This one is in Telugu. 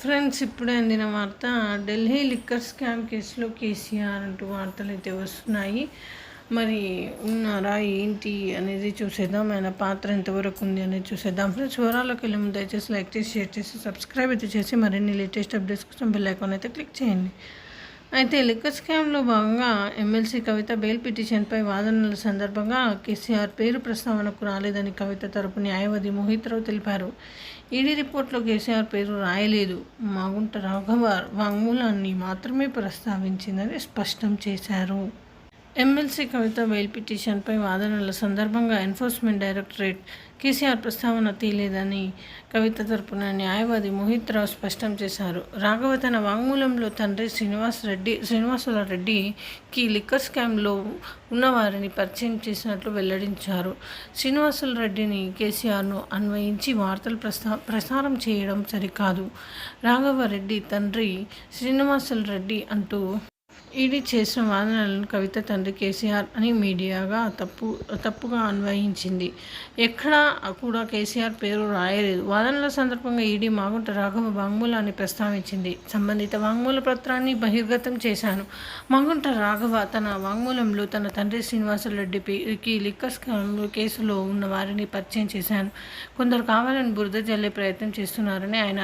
ఫ్రెండ్స్ ఇప్పుడు అందిన వార్త ఢిల్లీ లిక్కర్ స్కామ్ కేసులో కేసీఆర్ అంటూ వార్తలు అయితే వస్తున్నాయి. మరి ఉన్నారా? ఏంటి అనేది చూసేద్దాం. ఆయన పాత్ర ఎంతవరకు ఉంది అనేది చూసేద్దాం. ఫ్రెండ్స్ వివరాల్లోకి వెళ్ళి ముందు దయచేసి లైక్ చేసి షేర్ చేసి సబ్స్క్రైబ్ అయితే చేసి మరిన్ని లేటెస్ట్ అప్డేట్స్ కోసం బెల్ ఐకాన్ అయితే క్లిక్ చేయండి. అయితే లిక్కర్ స్కామ్లో భాగంగా ఎమ్మెల్సీ కవిత బెయిల్ పిటిషన్పై వాదనల సందర్భంగా కేసీఆర్ పేరు ప్రస్తావనకు రాలేదని కవిత తరపు న్యాయవాది మోహిత్ రావు తెలిపారు. ఈడీ రిపోర్ట్లో కేసీఆర్ పేరు రాయలేదు. మాగుంట రాఘవ వాంగ్మూలాన్ని మాత్రమే ప్రస్తావించిందని స్పష్టం చేశారు. ఎమ్మెల్సీ కవిత బెయిల్ పిటిషన్పై వాదనల సందర్భంగా ఎన్ఫోర్స్మెంట్ డైరెక్టరేట్ కేసీఆర్ ప్రస్తావన తీయలేదని కవిత తరపున న్యాయవాది మోహిత్ రావు స్పష్టం చేశారు. రాఘవ తన వాంగ్మూలంలో తండ్రి శ్రీనివాస్ రెడ్డి శ్రీనివాసుల రెడ్డికి లిక్కర్ స్కామ్లో ఉన్నవారిని పరిచయం చేసినట్లు వెల్లడించారు. శ్రీనివాసుల రెడ్డిని కేసీఆర్ను అన్వయించి వార్తలు ప్రసా ప్రసారం చేయడం సరికాదు. రాఘవ రెడ్డి తండ్రి శ్రీనివాసుల రెడ్డి అంటూ ఈడీ చేసిన వాదనలను కవిత తండ్రి కేసీఆర్ అని మీడియాగా తప్పు తప్పుగా అన్వయించింది. ఎక్కడా కూడా కేసీఆర్ పేరు రాయలేదు. వాదనల సందర్భంగా ఈడీ మాగుంట రాఘవ వాంగ్మూలాన్ని ప్రస్తావించింది. సంబంధిత వాంగ్మూల పత్రాన్ని బహిర్గతం చేశాను. మాగుంట రాఘవ తన వాంగ్మూలంలో తన తండ్రి శ్రీనివాసరెడ్డికి లిక్కర్ స్కామ్ కేసులో ఉన్న వారిని పరిచయం చేశాను. కొందరు కావాలని బురద జల్లే ప్రయత్నం చేస్తున్నారని ఆయన